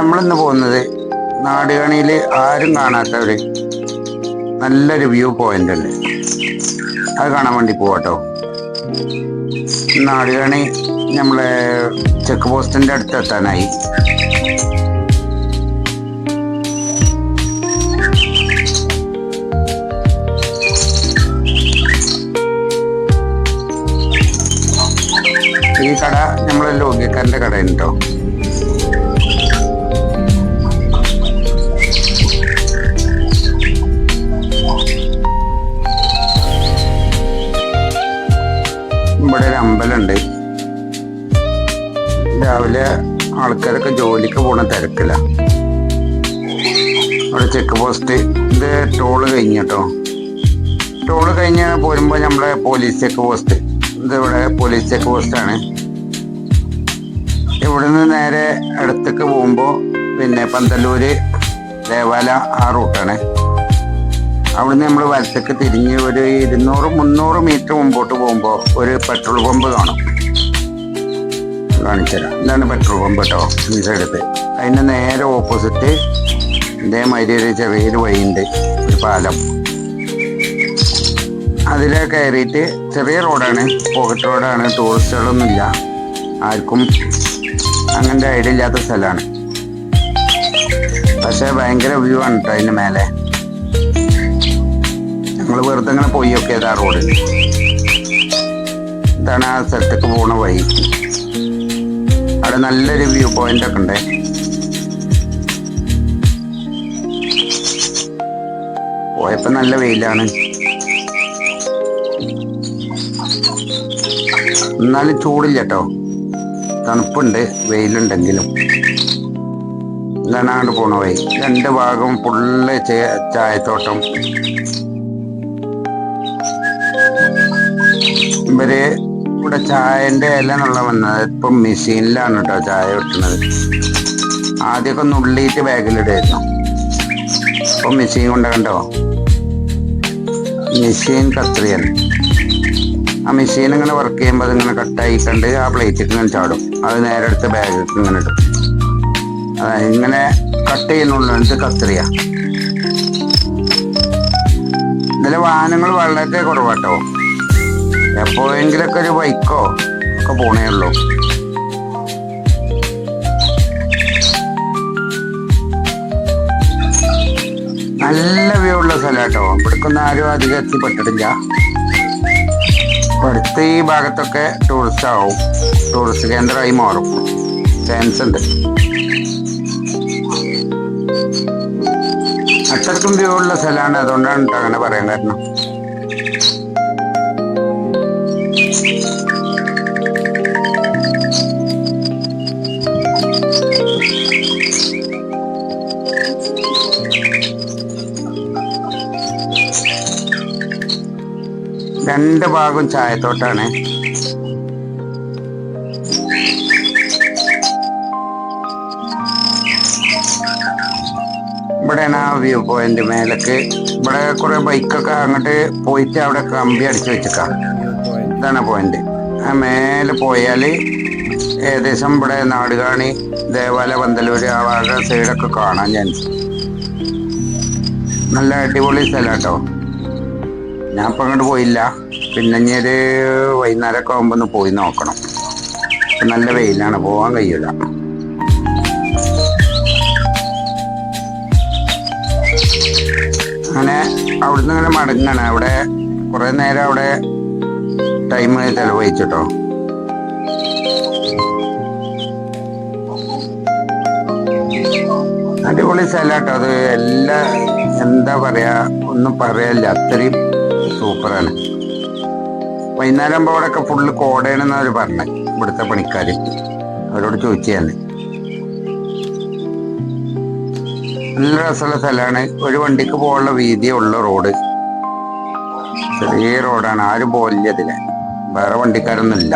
നമ്മളിന്ന് പോകുന്നത് നാടുകാണിയിൽ ആരും കാണാത്ത ഒരു നല്ലൊരു വ്യൂ പോയിന്റ് ഉണ്ട് അത് കാണാൻ വേണ്ടി പോവാട്ടോ. നാടുകാണി നമ്മളെ ചെക്ക് പോസ്റ്റിന്റെ അടുത്ത് ഇവിടെ ഒരു അമ്പലമുണ്ട്. രാവിലെ ആൾക്കാരൊക്കെ ജോലിക്ക് പോണ തിരക്കില്ല അവിടെ ചെക്ക് പോസ്റ്റ് ഇത് ടോൾ കഴിഞ്ഞട്ടോ? ടോൾ കഴിഞ്ഞ് പോരുമ്പോൾ നമ്മുടെ പോലീസ് ചെക്ക് പോസ്റ്റ് ഇത് ഇവിടെ പോലീസ് ചെക്ക് പോസ്റ്റാണ് ഇവിടുന്ന് നേരെ അടുത്തേക്ക് പോകുമ്പോൾ പിന്നെ പന്തല്ലൂര് ദേവാല ആ റൂട്ടാണ് അവിടുന്ന് നമ്മൾ വലത്തേക്ക് തിരിഞ്ഞ് ഒരു ഇരുന്നൂറ് മുന്നൂറ് മീറ്റർ മുമ്പോട്ട് പോകുമ്പോൾ ഒരു പെട്രോൾ പമ്പ് കാണും. കാണിച്ചുതരാം. ഇതാണ് പെട്രോൾ പമ്പ് കേട്ടോ ഈ സൈഡത്ത് അതിന്റെ നേരെ ഓപ്പോസിറ്റ് ഇതേമാതിരി ഒരു ചെറിയൊരു വഴിയുണ്ട് ഒരു പാലം. അതിൽ കയറിയിട്ട് ചെറിയ റോഡാണ് പോക്കറ്റ് റോഡാണ് ടൂറിസ്റ്റുകളൊന്നുമില്ല ആർക്കും അങ്ങനത്തെ ഐഡിയ ഇല്ലാത്ത സ്ഥലമാണ്. പക്ഷേ ഭയങ്കര വ്യൂ ആണ് കേട്ടോ അതിന് മേലെ. ഞങ്ങൾ വെറുതെ ഇങ്ങനെ പോയി നോക്കിയത് ആ റോഡ് ഇതാണ് ആ സ്ഥലത്തേക്ക് പോണ വഴി. അവിടെ നല്ലൊരു വ്യൂ പോയിന്റ് ഒക്കെ ഉണ്ട്. പോയപ്പോ നല്ല വെയിലാണ്. എന്നാലും ചൂടില്ല കേട്ടോ തണുപ്പുണ്ട് വെയിലുണ്ടെങ്കിലും. ഇതാണ് അങ്ങോട്ട് പോണ വഴി. രണ്ട് ഭാഗം ഫുള്ള് ചായത്തോട്ടം. ഇവർ ഇവിടെ ചായന്റെ ഇല എന്നുള്ള വന്നത്. ഇപ്പം മെഷീനിലാണ് കേട്ടോ ചായ വെട്ടുന്നത് ആദ്യമൊക്കെ നുള്ളിയിട്ട് ബാഗിലിടായിരുന്നു. ഇപ്പം മെഷീൻ കൊണ്ട് കണ്ടോ? മെഷീൻ കത്രിയൻ ആ മെഷീൻ ഇങ്ങനെ വർക്ക് ചെയ്യുമ്പോൾ അതിങ്ങനെ കട്ടായി കണ്ട് ആ പ്ലേറ്റിൽ ഇങ്ങനെ ചാടും. അത് നേരെ എടുത്ത് ബാഗിലേക്ക് ഇങ്ങനെ ഇടും. അതായത് ഇങ്ങനെ കട്ട് ചെയ്യുന്നുള്ളത് കത്രിയ. ഇതിലെ വാഹനങ്ങൾ വളരെ കുറവാട്ടോ. എപ്പോഴെങ്കിലൊക്കെ ഒരു ബൈക്കോ ഒക്കെ പോണേ ഉള്ളൂ. നല്ല വ്യൂ ഉള്ള സ്ഥലം കേട്ടോ ഇവിടേക്കൊന്നും ആരും അധികം എത്തിപ്പെട്ടിട്ടില്ല. അടുത്ത ഈ ഭാഗത്തൊക്കെ ടൂറിസ്റ്റ് ആവും. ടൂറിസ്റ്റ് കേന്ദ്രമായി മാറും. ചാൻസ് ഉണ്ട്. അത്രക്കും വ്യൂ ഉള്ള സ്ഥലമാണ്. അതുകൊണ്ടാണ് അങ്ങനെ പറയാൻ കാരണം. രണ്ട് ഭാഗം ചായത്തോട്ടാണ്. ഇവിടെയാണ് ആ വ്യൂ പോയിന്റ് മേലേക്ക്. ഇവിടെ കുറെ ബൈക്കൊക്കെ അങ്ങോട്ട് പോയിട്ട് അവിടെ കമ്പി അടിച്ചു വെച്ചേക്കാം. ഇതാണ് പോയിന്റ് ആ മേലെ പോയാൽ ഏകദേശം ഇവിടെ നാടുകാണി ദേവാലയ പന്തലൂര് ആ ഭാഗ സൈഡൊക്കെ കാണാൻ ചാൻസ് നല്ല അടിപൊളി സ്ഥലം കേട്ടോ ഞാൻ ഇപ്പം അങ്ങോട്ട് പോയില്ല. പിന്നെ ഇനി ഒരു വൈകുന്നേരമൊക്കെ ആകുമ്പോൾ ഒന്ന് പോയി നോക്കണം. നല്ല വെയിലാണ് പോകാൻ കഴിയില്ല അങ്ങനെ അവിടുന്ന് ഇങ്ങനെ മടങ്ങാണ്. അവിടെ കുറേ നേരം അവിടെ ടൈം ചെലവഴിച്ചിട്ടോ? അടിപൊളി സ്ഥലമാട്ടോ അത്. എല്ലാ എന്താ പറയാ ഒന്നും പറയാല്ല. അത്രയും സൂപ്പറാണ്. വൈകുന്നേരം ആകുമ്പോൾ അവിടെയൊക്കെ ഫുള്ള് കോടയാണെന്ന് അവർ പറഞ്ഞത് ഇവിടുത്തെ പണിക്കാർ അവരോട് ചോദിച്ചാണ് നല്ല രസമുള്ള സ്ഥലമാണ്. ഒരു വണ്ടിക്ക് പോകാനുള്ള വീതിയുള്ള റോഡ്. ചെറിയ റോഡാണ്. ആരും പോലില്ല ഇതിൽ. വേറെ വണ്ടിക്കാരൊന്നും ഇല്ല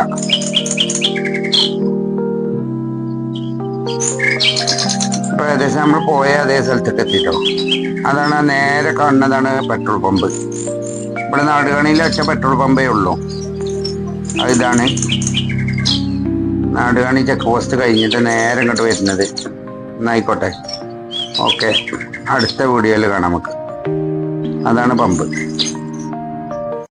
ഇപ്പൊ ഏകദേശം നമ്മൾ പോയ അതേ സ്ഥലത്തേക്ക് എത്തിയിട്ടോ അതാണ് നേരെ കാണുന്നതാണ് പെട്രോൾ പമ്പ്. ഇവിടെ നാടുകാണിയിൽ ഒറ്റ പെട്രോൾ പമ്പേ ഉള്ളൂ. ഇതാണ്. നാടുകാണി ചെക്ക് പോസ്റ്റ് കഴിഞ്ഞിട്ട് നേരെ ഇങ്ങോട്ട് വരുന്നത്. എന്നായിക്കോട്ടെ ഓക്കെ. അടുത്ത വീഡിയോയിൽ കാണാം നമുക്ക്. അതാണ് പമ്പ്.